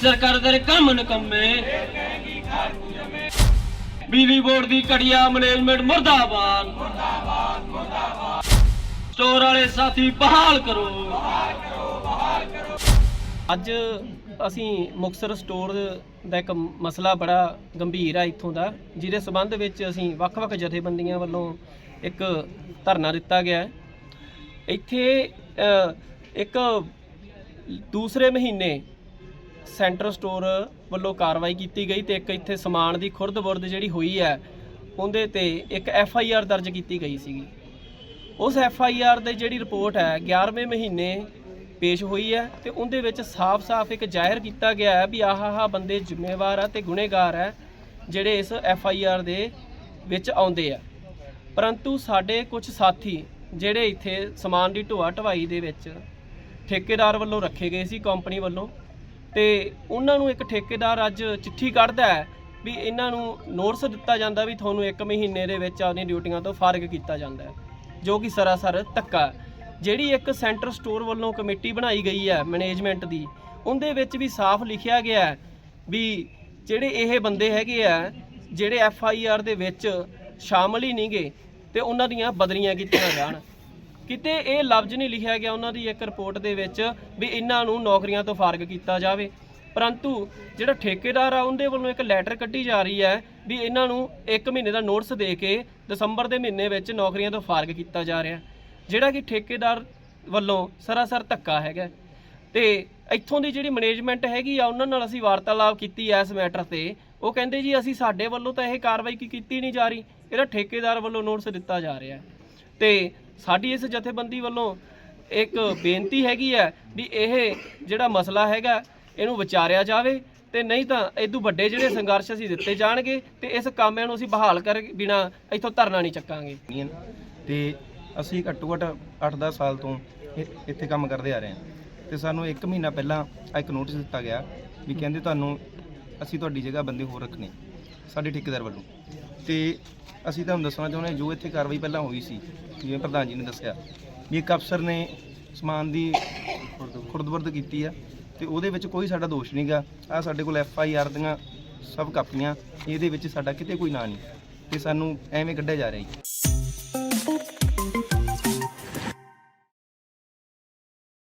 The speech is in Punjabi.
ਸਰਕਾਰ ਦੇ ਕੰਮ ਨਕੰਮੇ। ਬਿਜਲੀ ਬੋਰਡ ਦੀ ਘਟੀਆ ਮੈਨੇਜਮੈਂਟ ਮੁਰਦਾਬਾਦ। ਸਟੋਰ ਵਾਲੇ ਸਾਥੀ ਬਹਾਲ ਕਰੋ। ਅੱਜ ਅਸੀਂ ਮੁਕਸਰ ਸਟੋਰ ਦਾ ਇੱਕ ਮਸਲਾ ਬੜਾ ਗੰਭੀਰ ਆ ਇੱਥੋਂ ਦਾ ਜਿਹਦੇ ਸਬੰਧ ਵਿੱਚ ਅਸੀਂ ਵੱਖ-ਵੱਖ ਜਥੇਬੰਦੀਆਂ ਵੱਲੋਂ ਇੱਕ ਧਰਨਾ ਦਿੱਤਾ ਗਿਆ ਹੈ। ਇੱਥੇ ਅ, ਇੱਕ ਦੂਸਰੇ ਮਹੀਨੇ ਸੈਂਟਰ ਸਟੋਰ ਵੱਲੋਂ ਕਾਰਵਾਈ ਕੀਤੀ ਗਈ ਤੇ ਇੱਕ ਇੱਥੇ ਸਮਾਨ ਦੀ ਖੁਰਦ-ਬੁਰਦ ਜਿਹੜੀ ਹੋਈ ਹੈ, ਉਹਦੇ ਤੇ ਇੱਕ ਐਫ ਆਈ ਆਰ ਦਰਜ ਕੀਤੀ ਗਈ ਸੀਗੀ। ਉਸ ਐਫ ਆਈ ਆਰ ਦੇ ਜਿਹੜੀ ਰਿਪੋਰਟ ਹੈ 11ਵੇਂ ਮਹੀਨੇ ਪੇਸ਼ ਹੋਈ ਹੈ ਤੇ ਉਹਦੇ ਵਿੱਚ ਸਾਫ਼-ਸਾਫ਼ ਇੱਕ ਜ਼ਾਹਿਰ ਕੀਤਾ ਗਿਆ ਹੈ ਵੀ ਆਹ ਆਹ ਬੰਦੇ ਜ਼ਿੰਮੇਵਾਰ ਆ ਤੇ ਗੁਨੇਗਾਰ ਹੈ ਜਿਹੜੇ ਇਸ ਐਫ ਆਈ ਆਰ ਦੇ ਵਿੱਚ ਆਉਂਦੇ ਆ। ਪਰੰਤੂ ਸਾਡੇ ਕੁਝ ਸਾਥੀ ਜਿਹੜੇ ਇੱਥੇ ਸਮਾਨ ਦੀ ਢੋਆ ਢਵਾਈ ਦੇ ਵਿੱਚ ਠੇਕੇਦਾਰ ਵੱਲੋਂ ਰੱਖੇ ਗਏ ਸੀ, ਕੰਪਨੀ ਵੱਲੋਂ ਤੇ ਉਹਨਾਂ ਨੂੰ ਇੱਕ ਠੇਕੇਦਾਰ ਅੱਜ ਚਿੱਠੀ ਕੱਢਦਾ ਹੈ ਵੀ ਇਹਨਾਂ ਨੂੰ ਨੋਟਿਸ ਦਿੱਤਾ ਜਾਂਦਾ ਵੀ ਤੁਹਾਨੂੰ 1 ਮਹੀਨੇ ਦੇ ਵਿੱਚ ਆਪਣੀ ਡਿਊਟੀਆਂ ਤੋਂ ਫਾਰਗ ਕੀਤਾ ਜਾਂਦਾ ਹੈ, ਜੋ ਕਿ ਸਰਾਸਰ ਧੱਕਾ ਜਿਹੜੀ ਇੱਕ ਸੈਂਟਰ ਸਟੋਰ ਵੱਲੋਂ ਕਮੇਟੀ ਬਣਾਈ ਗਈ ਹੈ ਮੈਨੇਜਮੈਂਟ ਦੀ, ਉਹਦੇ ਵਿੱਚ ਵੀ ਸਾਫ਼ ਲਿਖਿਆ ਗਿਆ ਹੈ ਵੀ ਜਿਹੜੇ ਇਹ ਬੰਦੇ ਹੈਗੇ ਆ, ਜਿਹੜੇ ਐਫ ਆਈ ਆਰ ਦੇ ਵਿੱਚ ਸ਼ਾਮਲ ਹੀ ਨਹੀਂਗੇ ਤੇ ਉਹਨਾਂ ਦੀਆਂ ਬਦਲੀਆਂ ਕੀਤੀਆਂ ਜਾਣ। ਕਿਤੇ ਇਹ ਲਫ਼ਜ਼ ਨਹੀਂ ਲਿਖਿਆ ਗਿਆ ਉਹਨਾਂ ਦੀ ਇੱਕ ਰਿਪੋਰਟ ਦੇ ਵਿੱਚ ਵੀ ਇਹਨਾਂ ਨੂੰ ਨੌਕਰੀਆਂ ਤੋਂ ਫਾਰਗ ਕੀਤਾ ਜਾਵੇ। ਪਰੰਤੂ ਜਿਹੜਾ ਠੇਕੇਦਾਰ ਆ, ਉਹਦੇ ਵੱਲੋਂ ਇੱਕ ਲੈਟਰ ਕੱਢੀ ਜਾ ਰਹੀ ਹੈ ਵੀ ਇਹਨਾਂ ਨੂੰ 1 ਮਹੀਨੇ ਦਾ ਨੋਟਿਸ ਦੇ ਕੇ ਦਸੰਬਰ ਦੇ ਮਹੀਨੇ ਵਿੱਚ ਨੌਕਰੀਆਂ ਤੋਂ ਫਾਰਗ ਕੀਤਾ ਜਾ ਰਿਹਾ। ਜਿਹੜਾ ਕਿ ਠੇਕੇਦਾਰ ਵੱਲੋਂ ਸਰਾਸਰ ਧੱਕਾ ਹੈਗਾ। ਤੇ ਇੱਥੋਂ ਦੀ ਜਿਹੜੀ ਮੈਨੇਜਮੈਂਟ ਹੈਗੀ ਆ, ਉਹਨਾਂ ਨਾਲ ਅਸੀਂ ਵਾਰਤਾਲਾਪ ਕੀਤੀ ਐ ਇਸ ਮੈਟਰ ਤੇ। ਉਹ ਕਹਿੰਦੇ ਜੀ, ਅਸੀਂ ਸਾਡੇ ਵੱਲੋਂ ਤਾਂ ਇਹ ਕਾਰਵਾਈ ਕੀ ਕੀਤੀ ਨਹੀਂ ਜਾ ਰਹੀ। ਇਹਦਾ ਠੇਕੇਦਾਰ ਵੱਲੋਂ ਨੋਟਿਸ ਦਿੱਤਾ ਜਾ ਰਿਹਾ। ਹੈ ਤੇ ਸਾਡੀ ਇਸ ਜਥੇਬੰਦੀ ਵੱਲੋਂ ਇੱਕ ਬੇਨਤੀ ਹੈਗੀ ਹੈ ਵੀ ਇਹ ਜਿਹੜਾ ਮਸਲਾ ਹੈਗਾ, ਇਹਨੂੰ ਵਿਚਾਰਿਆ ਜਾਵੇ ਤੇ ਨਹੀਂ ਤਾਂ ਇਦੋਂ ਵੱਡੇ ਜਿਹੜੇ ਸੰਘਰਸ਼ ਅਸੀਂ ਦਿੱਤੇ ਜਾਣਗੇ ਤੇ ਇਸ ਕਾਮਿਆਂ ਨੂੰ ਅਸੀਂ ਬਹਾਲ ਕਰ ਬਿਨਾ ਇੱਥੋਂ ਧਰਨਾ ਨਹੀਂ ਚੱਕਾਂਗੇ। ਯੂਨੀਅਨ ਤੇ ਅਸੀਂ ਘੱਟੋ ਘੱਟ 8-10 ਸਾਲ ਤੋਂ ਇੱਥੇ ਕੰਮ ਕਰਦੇ ਆ ਰਹੇ ਹਾਂ। ਤੇ ਸਾਨੂੰ 1 ਮਹੀਨਾ ਪਹਿਲਾਂ ਇੱਕ ਨੋਟਿਸ ਦਿੱਤਾ ਗਿਆ ਵੀ ਕਹਿੰਦੇ ਤੁਹਾਨੂੰ ਅਸੀਂ ਤੁਹਾਡੀ ਜਗ੍ਹਾ ਬੰਦੇ ਹੋਰ ਰੱਖਣੇ। ਸਾਡੇ ਠੇਕੇਦਾਰ ਵੱਲੋਂ। ਤੇ ਅਸੀਂ ਤੁਹਾਨੂੰ ਦੱਸਣਾ ਚਾਹੁੰਦੇ ਹਾਂ, ਜੋ ਇੱਥੇ ਕਾਰਵਾਈ ਪਹਿਲਾਂ ਹੋਈ ਸੀ, ਜਿਵੇਂ ਪ੍ਰਧਾਨ ਜੀ ਨੇ ਦੱਸਿਆ, ਵੀ ਇੱਕ ਅਫਸਰ ਨੇ ਸਮਾਨ ਦੀ ਖੁਰਦਬੁਰਦ ਕੀਤੀ ਆ, ਤੇ ਉਹਦੇ ਵਿੱਚ ਕੋਈ ਸਾਡਾ ਦੋਸ਼ ਨਹੀਂਗਾ ਆ ਸਾਡੇ ਕੋਲ ਐਫ ਆਈ ਆਰ ਦੀਆਂ ਸਭ ਕਾਪੀਆਂ, ਇਹਦੇ ਵਿੱਚ ਸਾਡਾ ਕਿਤੇ ਕੋਈ ਨਾਂ ਨਹੀਂ, ਤੇ ਸਾਨੂੰ ਐਵੇਂ ਕੱਢਿਆ ਜਾ ਰਿਹਾ ਜੀ।